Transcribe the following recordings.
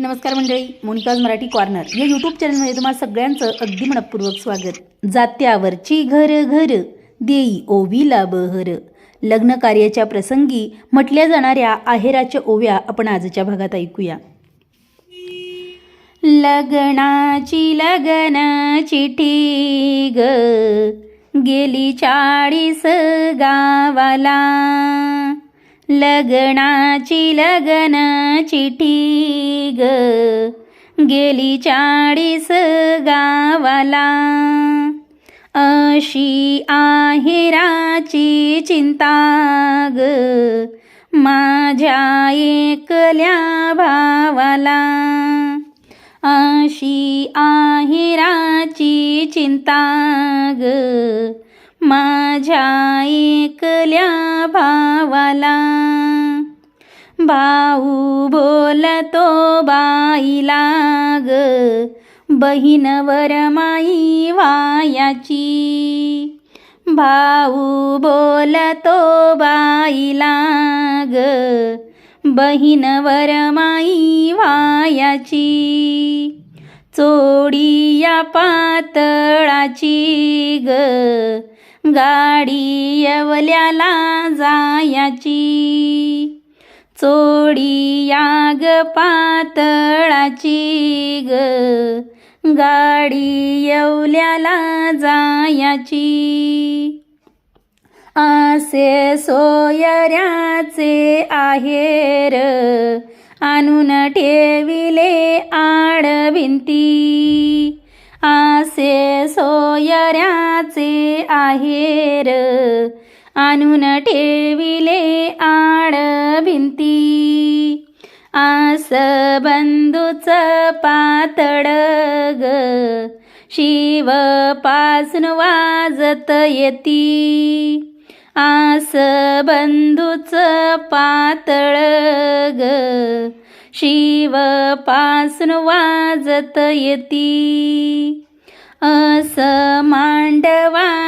नमस्कार मंडळी मोनिकाज मराठी कॉर्नर या यूट्यूब चॅनलमध्ये तुम्हाला सगळ्यांचं अगदी मनपूर्वक स्वागत. जात्यावरची घर घर देई ओवीला बहर. लग्न कार्याच्या प्रसंगी म्हटल्या जाणाऱ्या आहेराच्या ओव्या आपण आजच्या भागात ऐकूया. लग्नाची लग्नाची ग गेली चाळीस गावाला. लग्नाची लग्न चिठी ग. गेली चाळीस गावाला. अशी आहेराची चिंता ग. माझ्या एकल्या भावाला. अशी आहेराची चिंता ग. माझ्या ऐकल्या भावाला. भाऊ बोलतो बाईला ग बहीणवर माई वायाची. भाऊ बोलतो बाईला ग बहीणवर माई वायाची. चोडी या पातळाची ग गाडी यवल्याला जायाची. चोडी या ग पातळाची ग. गाडी येवल्याला जायाची. असे सोयऱ्याचे आहेर आणून ठेविले आड भिंती बाहेर. आणून ठेविले आड भिंती. आस बंधूच पातळ ग. शिवपासून वाजत येती. आस बंधूच पातळ ग. शिवपासून वाजत येती. अस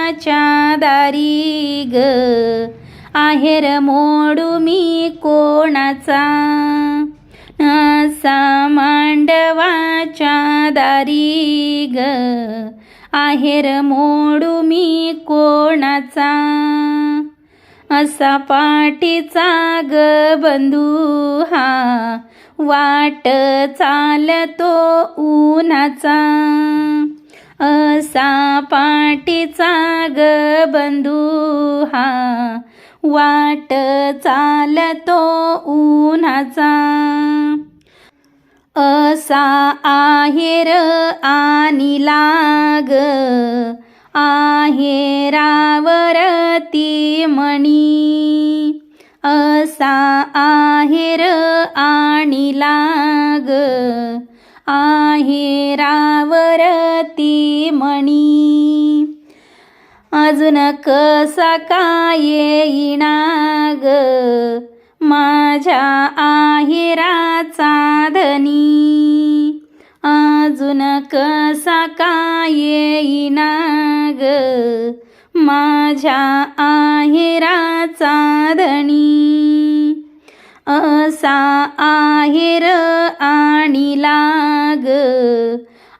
कोणाच्या दारी ग? आहेर मोडू मी कोणाचा? असा मांडवाच्या दारी ग? आहेर मोडू मी कोणाचा? असा पाठीचा ग बंधू हा वाट चालतो उन्हाचा. असा पाठीचा ग बंधू हा. वाट चालतो उन्हाचा. असा आहेर आणि लाग. आहेरावरती मणी. असा आहेर आणि लाग. आहेरावरती मणी। अजून कसा काय येईना ग माझ्या आहेराचा धनी अजून कसा काय येईना ग माझ्या आहेराचा धनी असा आहेर आणि लाग।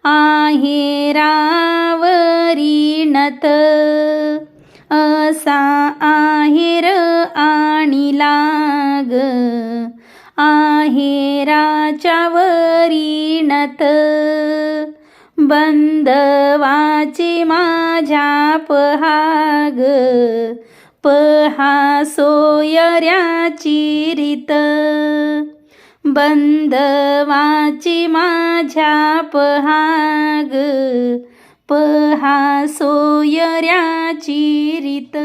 आहेरावरी नत. असा आहेर आणि लाग. आहेराच्या वरीणत बंदवाचे बंदवाची माझ्या पहाग. पहा सोयऱ्याची रीत. बंदवाची माझ्या पहाग पहा सोयऱ्याची रीत.